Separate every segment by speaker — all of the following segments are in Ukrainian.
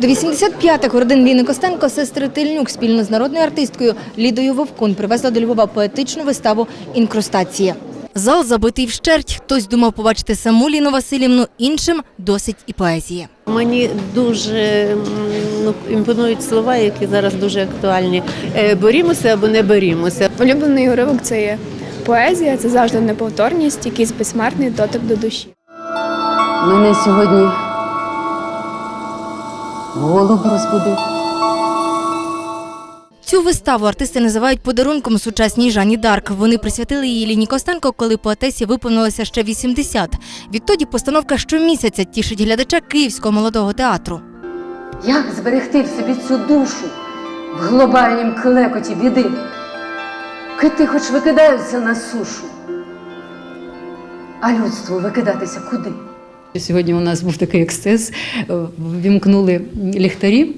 Speaker 1: До 85-х родин Ліни Костенко сестри Тильнюк спільно з народною артисткою Лідою Вовкун привезла до Львова поетичну виставу «Інкрустація». Зал забитий вщерть. Хтось думав побачити саму Ліну Васильівну, іншим досить і поезії.
Speaker 2: Мені дуже ну, імпонують слова, які зараз дуже актуальні. Е, Борімося або не борімося.
Speaker 3: Улюблений уривок це є поезія, це завжди неповторність, якийсь безсмертний дотик до душі.
Speaker 4: Мене сьогодні голуб розбудив.
Speaker 1: Цю виставу артисти називають подарунком сучасній Жанні Дарк. Вони присвятили її Ліні Костенко, коли поетесі виповнилося ще 80. Відтоді постановка щомісяця тішить глядача Київського молодого театру.
Speaker 4: Як зберегти в собі цю душу в глобальнім клекоті біди? Кити хоч викидаються на сушу, а людству викидатися куди?
Speaker 5: Сьогодні у нас був такий ексцес. е, Вімкнули ліхтарі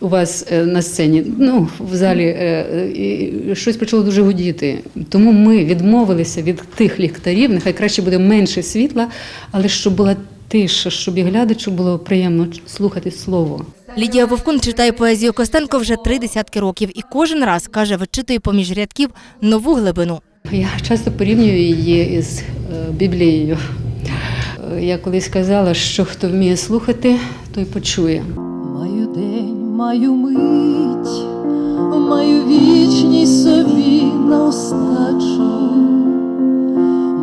Speaker 5: у вас е, на сцені. Ну, в залі е, і щось почало дуже гудіти. Тому ми відмовилися від тих ліхтарів. Нехай краще буде менше світла, але щоб була тиша, щоб і глядачу було приємно слухати слово.
Speaker 1: Лідія Вовкун читає поезію Костенко вже три десятки років і кожен раз каже, вичитує поміж рядків нову глибину.
Speaker 5: Я часто порівнюю її із Біблією. Я колись казала, що хто вміє слухати, той почує.
Speaker 6: Маю день, маю мить, маю вічність собі наостачу,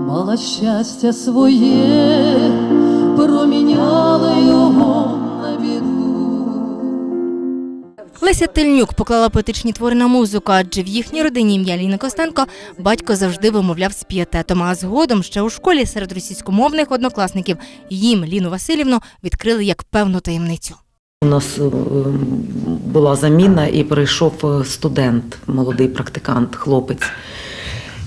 Speaker 6: мала щастя своє, проміняла його
Speaker 1: Леся Тельнюк поклала поетичні твори на музику, адже в їхній родині ім'я Ліни Костенко батько завжди вимовляв з пієтетом. А згодом ще у школі серед російськомовних однокласників їм Ліну Васильівну відкрили як певну таємницю.
Speaker 7: У нас е, була заміна і прийшов е, студент, молодий практикант, хлопець.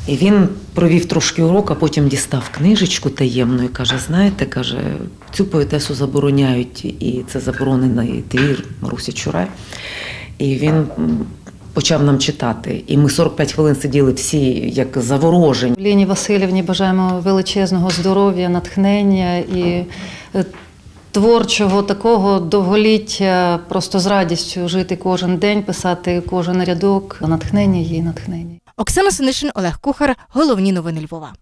Speaker 7: І він провів трошки урок, а потім дістав книжечку таємну і каже: знаєте, каже, цю поетесу забороняють, і це заборонений твір Марусі Чурай. І він почав нам читати. І ми 45 хвилин сиділи всі як заворожені.
Speaker 8: Ліні Васильівні бажаємо величезного здоров'я, натхнення і е, творчого такого довголіття, просто з радістю жити кожен день, писати кожен рядок, натхнення її натхнення.
Speaker 1: Оксана Синишин, Олег Кухар. Головні новини Львова.